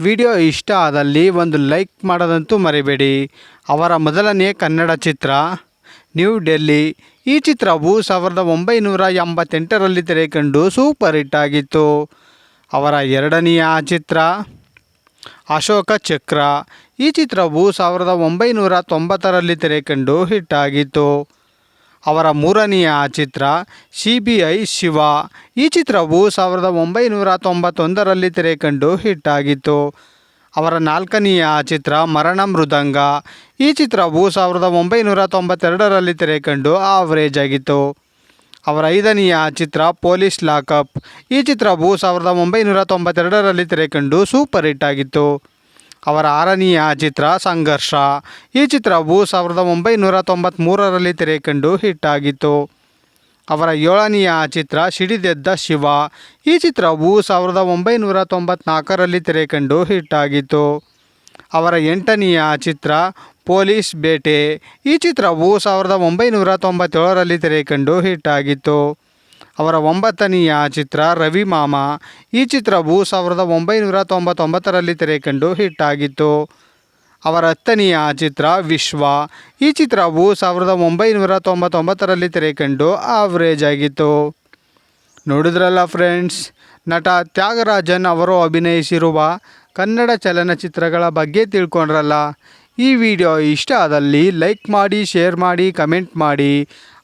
Video ಇಷ್ಟ ಆದಲ್ಲಿ ಒಂದು ಲೈಕ್ ಮಾಡೋದಂತೂ ಮರಿಬೇಡಿ. ಅವರ ಮೊದಲನೇ ಕನ್ನಡ ಚಿತ್ರ, ನ್ಯೂ ಡೆಲ್ಲಿ. ಈ ಚಿತ್ರವು ಸಾವಿರದ ಒಂಬೈನೂರ ಎಂಬತ್ತೆಂಟರಲ್ಲಿ ತೆರೆಕಂಡು ಸೂಪರ್ ಹಿಟ್ ಆಗಿತ್ತು. ಅವರ ಎರಡನೆಯ ಚಿತ್ರ, ಅಶೋಕ ಚಕ್ರ. ಈ ಚಿತ್ರವು ಸಾವಿರದ ಒಂಬೈನೂರ ತೊಂಬತ್ತರಲ್ಲಿ ತೆರೆಕಂಡು ಹಿಟ್ ಆಗಿತ್ತು. ಅವರ ಮೂರನೆಯ ಚಿತ್ರ ಸಿ ಬಿ ಐ ಶಿವ. ಈ ಚಿತ್ರವು ಸಾವಿರದ ಒಂಬೈನೂರ ತೊಂಬತ್ತೊಂದರಲ್ಲಿ ತೆರೆಕಂಡು ಹಿಟ್ ಆಗಿತ್ತು. ಅವರ ನಾಲ್ಕನೆಯ ಚಿತ್ರ ಮರಣ ಮೃದಂಗ. ಈ ಚಿತ್ರವು ಸಾವಿರದ ಒಂಬೈನೂರ ತೊಂಬತ್ತೆರಡರಲ್ಲಿ ತೆರೆಕಂಡು ಆವರೇಜ್ ಆಗಿತ್ತು. ಅವರ ಐದನೆಯ ಚಿತ್ರ ಪೊಲೀಸ್ ಲಾಕಪ್. ಈ ಚಿತ್ರವು ಸಾವಿರದ ಒಂಬೈನೂರ ತೊಂಬತ್ತೆರಡರಲ್ಲಿ ತೆರೆಕಂಡು ಸೂಪರ್ ಹಿಟ್ ಆಗಿತ್ತು. ಅವರ ಆರನೆಯ ಚಿತ್ರ ಸಂಘರ್ಷ. ಈ ಚಿತ್ರವು ಸಾವಿರದ ಒಂಬೈನೂರ ತೊಂಬತ್ತ್ಮೂರರಲ್ಲಿ ತೆರೆಕಂಡು ಹಿಟ್ ಆಗಿತ್ತು ಅವರ ಏಳನೆಯ ಚಿತ್ರ ಸಿಡಿದೆದ್ದ ಶಿವ. ಈ ಚಿತ್ರವು ಸಾವಿರದ ಒಂಬೈನೂರ ತೊಂಬತ್ನಾಲ್ಕರಲ್ಲಿ ತೆರೆಕಂಡು ಹಿಟ್ ಆಗಿತ್ತು ಅವರ ಎಂಟನೆಯ ಚಿತ್ರ ಪೊಲೀಸ್ ಬೇಟೆ. ಈ ಚಿತ್ರವು ಸಾವಿರದ ಒಂಬೈನೂರ ತೊಂಬತ್ತೇಳರಲ್ಲಿ ತೆರೆಕಂಡು ಹಿಟ್ ಆಗಿತ್ತು ಅವರ ಒಂಬತ್ತನೆಯ ಚಿತ್ರ ರವಿ ಮಾಮ. ಈ ಚಿತ್ರವು ಸಾವಿರದ ಒಂಬೈನೂರ ತೊಂಬತ್ತೊಂಬತ್ತರಲ್ಲಿ ತೆರೆಕಂಡು ಹಿಟ್ ಆಗಿತ್ತು ಅವರ ಹತ್ತನೆಯ ಚಿತ್ರ ವಿಶ್ವ. ಈ ಚಿತ್ರವು ಸಾವಿರದ ಒಂಬೈನೂರ ತೊಂಬತ್ತೊಂಬತ್ತರಲ್ಲಿ ತೆರೆಕಂಡು ಆವ್ರೇಜ್ ಆಗಿತ್ತು. ನೋಡಿದ್ರಲ್ಲ ಫ್ರೆಂಡ್ಸ್ ನಟ ತ್ಯಾಗರಾಜನ್ ಅವರು ಅಭಿನಯಿಸಿರುವ ಕನ್ನಡ ಚಲನಚಿತ್ರಗಳ ಬಗ್ಗೆ ತಿಳ್ಕೊಂಡ್ರಲ್ಲ. ಈ ವಿಡಿಯೋ ಇಷ್ಟ ಆದಲ್ಲಿ ಲೈಕ್ ಮಾಡಿ ಶೇರ್ ಮಾಡಿ ಕಮೆಂಟ್ ಮಾಡಿ.